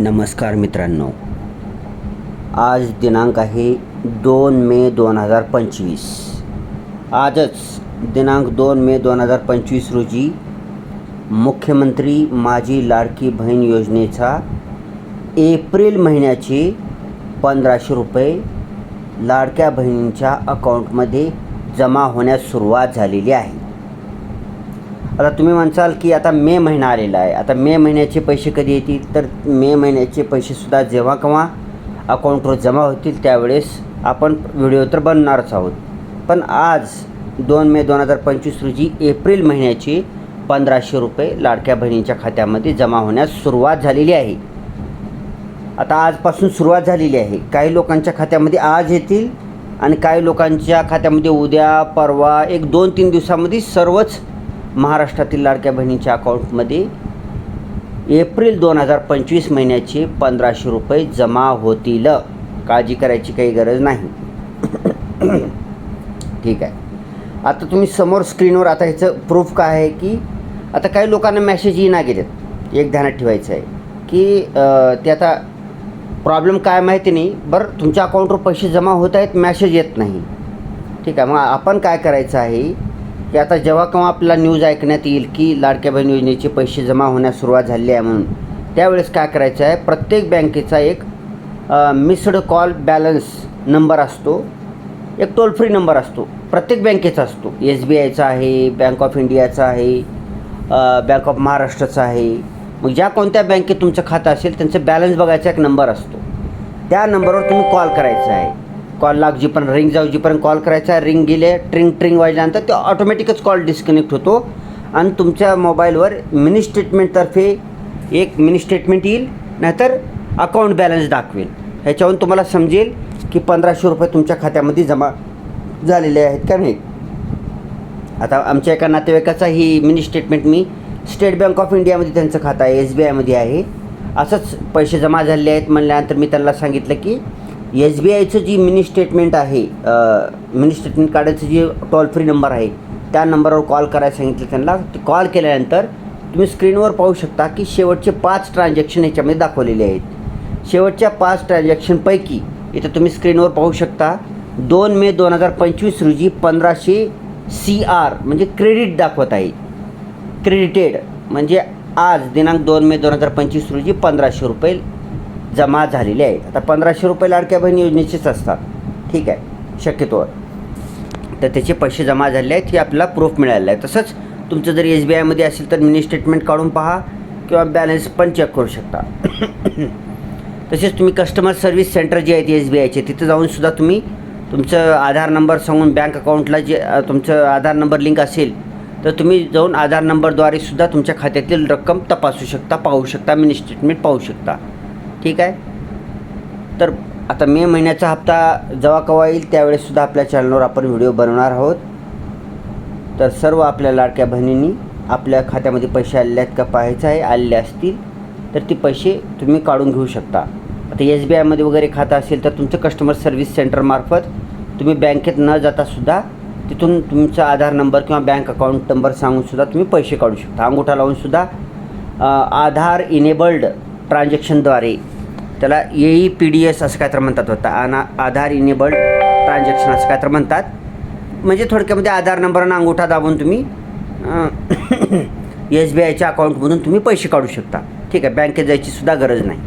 नमस्कार मित्रांनो. आज दिनांक आहे दोन मे दोन हजार पंचवीस. आजच दिनांक दोन मे दोन हजार पंचवीस रोजी मुख्यमंत्री माझी लाडकी बहीण योजनेचा एप्रिल महिन्याचे पंधराशे रुपये लाडक्या बहिणींच्या अकाउंटमध्ये जमा होण्यास सुरुवात झालेली आहे. आता तुम्ही म्हणसाल की आता मे महिना आलेला आहे. आता मे महिन्याचे पैसे कधी येतील? तर मे महिन्याचे पैसेसुद्धा जेव्हा केव्हा अकाउंटवर जमा होतील त्यावेळेस आपण व्हिडिओ तर बनणारच आहोत. पण आज दोन मे दोन हजार पंचवीस रोजी एप्रिल महिन्याची पंधराशे रुपये लाडक्या बहिणींच्या खात्यामध्ये जमा होण्यास सुरुवात झालेली आहे. आता आजपासून सुरुवात झालेली आहे. काही लोकांच्या खात्यामध्ये आज येतील आणि काही लोकांच्या खात्यामध्ये उद्या परवा एक दोन तीन दिवसामध्ये सर्वच महाराष्ट्रातील लाडक्या बहिणीच्या अकाउंटमध्ये एप्रिल दोन हजार पंचवीस महिन्याचे पंधराशे रुपये जमा होतील. काळजी करायची काही गरज नाही. ठीक आहे. आता तुम्ही समोर स्क्रीनवर आता ह्याचं प्रूफ काय आहे की आता काही लोकांना मॅसेज येईना गेलेत. एक ध्यानात ठेवायचं आहे की ते आता प्रॉब्लेम काय माहिती नाही बरं तुमच्या अकाउंटवर पैसे जमा होत आहेत मॅसेज येत नाही. ठीक आहे मग आपण काय करायचं आहे की आता जेव्हा केव्हा आपल्याला न्यूज ऐकण्यात येईल की लाडक्या बहीण योजनेचे पैसे जमा होण्यास सुरुवात झाली आहे म्हणून त्यावेळेस काय करायचं आहे? प्रत्येक बँकेचा एक मिस्ड कॉल बॅलन्स नंबर असतो. एक टोल फ्री नंबर असतो. प्रत्येक बँकेचा असतो. एस बी आयचा आहे बँक ऑफ इंडियाचा आहे बँक ऑफ महाराष्ट्राचा आहे. मग ज्या कोणत्या बँकेत तुमचं खातं असेल त्यांचं बॅलन्स बघायचा एक नंबर असतो. त्या नंबरवर तुम्ही कॉल करायचा आहे. कॉल लाग जीपर्यंत रिंग जाऊ जीपर्यंत कॉल करायचा रिंग गेले ट्रिंग ट्रिंग वाजल्यानंतर ते ऑटोमॅटिकच कॉल डिस्कनेक्ट होतो. आणि तुमच्या मोबाईलवर मिनी स्टेटमेंटतर्फे एक मिनी स्टेटमेंट येईल नाहीतर अकाउंट बॅलन्स दाखवेल. ह्याच्यावरून तुम्हाला समजेल की पंधराशे रुपये तुमच्या खात्यामध्ये जमा झालेले आहेत का नाही. आता आमच्या एका नातेवाईकाचा ही मिनी स्टेटमेंट मी स्टेट बँक ऑफ इंडियामध्ये त्यांचं खातं आहे एस बी आयमध्ये आहे. असंच पैसे जमा झाले आहेत म्हणल्यानंतर मी त्यांना सांगितलं की एस बी आयचं जी मिनी स्टेटमेंट आहे मिनी स्टेटमेंट काढायचं जे टोल फ्री नंबर आहे त्या नंबरवर कॉल करायला सांगितलं त्यांना. कॉल केल्यानंतर तुम्ही स्क्रीनवर पाहू शकता की शेवटचे पाच ट्रान्झॅक्शन ह्याच्यामध्ये दाखवलेले आहेत. शेवटच्या पाच ट्रान्झॅक्शनपैकी इथं तुम्ही स्क्रीनवर पाहू शकता दोन मे दोन हजार पंचवीस रोजी पंधराशे सी आर म्हणजे क्रेडिट दाखवत आहे. क्रेडिटेड म्हणजे आज दिनांक दोन मे दोन हजार पंचवीस रोजी पंधराशे रुपये जमा झालेले आहेत. आता पंधराशे रुपये लाडक्या बहीण योजनेचेच असतात. ठीक आहे. शक्यतोवर तर त्याचे पैसे जमा झाले आहेत हे आपल्याला प्रूफ मिळालेलं आहे. तसंच तुमचं जर एस बी आयमध्ये असेल तर मिनी स्टेटमेंट काढून पहा किंवा बॅलन्स पण चेक करू शकता. तसेच तुम्ही कस्टमर सर्व्हिस सेंटर जे आहेत एस बी आयचे तिथं जाऊनसुद्धा तुम्ही तुमचं आधार नंबर सांगून बँक अकाउंटला जे तुमचं आधार नंबर लिंक असेल तर तुम्ही जाऊन आधार नंबरद्वारे सुद्धा तुमच्या खात्यातील रक्कम तपासू शकता पाहू शकता मिनी स्टेटमेंट पाहू शकता. ठीक आहे? तर आता मे महिन्याचा हप्ता जेव्हा केव्हा येईल त्यावेळेससुद्धा आपल्या चॅनलवर आपण व्हिडिओ बनवणार आहोत. तर सर्व आपल्या लाडक्या बहिणींनी आपल्या खात्यामध्ये पैसे आलेले आहेत का पाहायचं आहे. आलेले असतील तर ते पैसे तुम्ही काढून घेऊ शकता. आता एस बी आयमध्ये वगैरे खातं असेल तर तुमचं कस्टमर सर्व्हिस सेंटरमार्फत तुम्ही बँकेत न जातासुद्धा तिथून तुमचा आधार नंबर किंवा बँक अकाउंट नंबर सांगूनसुद्धा तुम्ही पैसे काढू शकता. अंगठा लावूनसुद्धा आधार इनेबल्ड ट्रान्झॅक्शनद्वारे त्याला A E P D S असं काय तर म्हणतात होता आणि आधार इनेबल्ड ट्रान्झॅक्शन असं काय तर म्हणतात. म्हणजे थोडक्यामध्ये आधार नंबर अंगूठा दाबून तुम्ही एस बी आयच्या अकाउंटमधून तुम्ही पैसे काढू शकता. ठीक आहे बँकेत जायची सुद्धा गरज नाही.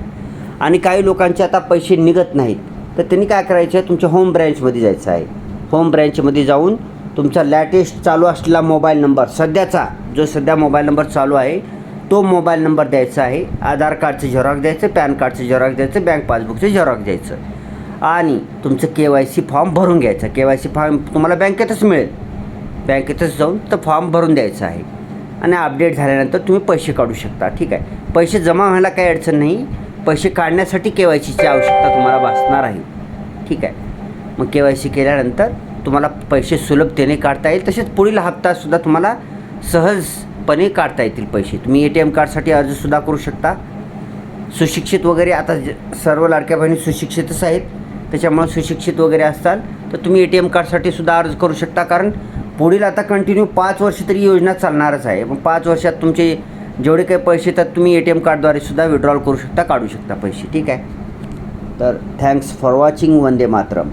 आणि काही लोकांचे आता पैसे निघत नाहीत. तर त्यांनी काय करायचं आहे तुमच्या होम ब्रँचमध्ये जायचं आहे. होम ब्रँचमध्ये जाऊन तुमचा लॅटेस्ट चालू असलेला मोबाईल नंबर सध्याचा जो सध्या मोबाईल नंबर चालू आहे तो मोबाईल नंबर द्यायचा आहे आधार कार्डचं झेरॉक्स द्यायचं पॅन कार्डचं झेरॉक्स द्यायचं बँक पासबुकचं झेरॉक्स द्यायचं. आणि तुमचं के वाय सी फॉर्म भरून घ्यायचा. के वाय सी फॉर्म तुम्हाला बँकेतच मिळेल. बँकेतच जाऊन तर फॉर्म भरून द्यायचा आहे. आणि अपडेट झाल्यानंतर तुम्ही पैसे काढू शकता. ठीक आहे? पैसे जमा व्हायला काही अडचण नाही. पैसे काढण्यासाठी के वाय सीची आवश्यकता तुम्हाला भासणार आहे. ठीक आहे? मग के वाय सी केल्यानंतर तुम्हाला पैसे सुलभतेने काढता येईल. तसेच पुढील हप्तासुद्धा तुम्हाला सहज पणे काढता येतील पैसे. तुम्ही ए टी एम कार्डसाठी अर्जसुद्धा करू शकता. सुशिक्षित वगैरे आता ज- सर्व लाडक्या बहिणी सुशिक्षितच आहेत. त्याच्यामुळे सुशिक्षित वगैरे असताल तर तुम्ही ए टी एम कार्डसाठी सुद्धा अर्ज करू शकता. कारण पुढील आता कंटिन्यू पाच वर्ष तरी योजना चालणारच आहे. मग पाच वर्षात तुमचे जेवढे काही पैसे तर तुम्ही ए टी एम कार्डद्वारे सुद्धा विड्रॉल करू शकता काढू शकता पैसे. ठीक आहे? तर थँक्स फॉर वॉचिंग वंदे मातरम.